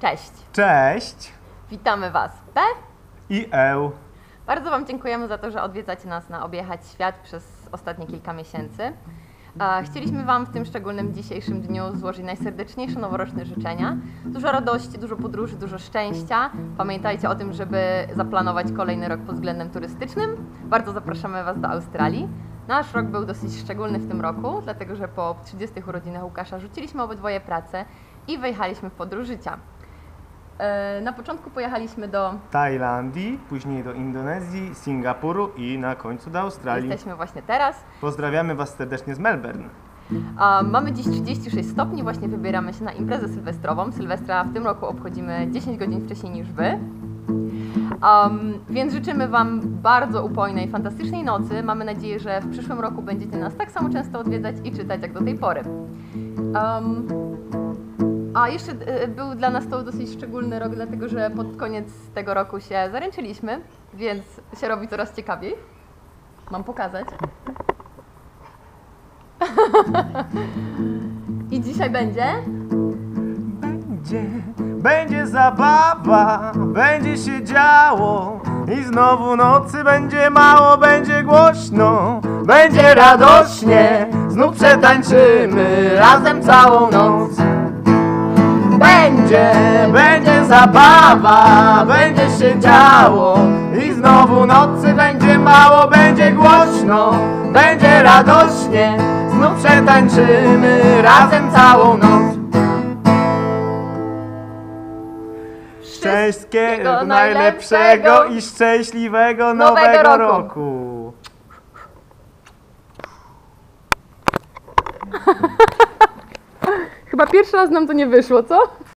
Cześć! Cześć Witamy Was P. i Eł. Bardzo Wam dziękujemy za to, że odwiedzacie nas na Objechać Świat przez ostatnie kilka miesięcy. E, Chcieliśmy Wam w tym szczególnym dzisiejszym dniu złożyć najserdeczniejsze noworoczne życzenia. Dużo radości, dużo podróży, dużo szczęścia. Pamiętajcie o tym, żeby zaplanować kolejny rok pod względem turystycznym. Bardzo zapraszamy Was do Australii. Nasz rok był dosyć szczególny w tym roku, dlatego że po 30 urodzinach Łukasza rzuciliśmy obydwoje pracę i wyjechaliśmy w podróż życia. E, Na początku pojechaliśmy do Tajlandii, później do Indonezji, Singapuru i na końcu do Australii. Jesteśmy właśnie teraz. Pozdrawiamy Was serdecznie z Melbourne. A, mamy dziś 36 stopni, właśnie wybieramy się na imprezę sylwestrową. Sylwestra w tym roku obchodzimy 10 godzin wcześniej niż Wy. Um, więc życzymy Wam bardzo upojnej, fantastycznej nocy. Mamy nadzieję, że w przyszłym roku będziecie nas tak samo często odwiedzać i czytać jak do tej pory. Um, a jeszcze y, był dla nas to dosyć szczególny rok, dlatego że pod koniec tego roku się zaręczyliśmy, więc się robi coraz ciekawiej. Mam pokazać. I dzisiaj będzie. Będzie, będzie zabawa, będzie się działo i znowu nocy będzie mało, będzie głośno, będzie radośnie, znów przetańczymy razem całą noc. Będzie, będzie zabawa, będzie się działo i znowu nocy będzie mało, będzie głośno, będzie radośnie, znów przetańczymy razem całą noc. Wszystkiego najlepszego i szczęśliwego Nowego nowego roku. roku. Pierwszy raz nam to nie wyszło, co?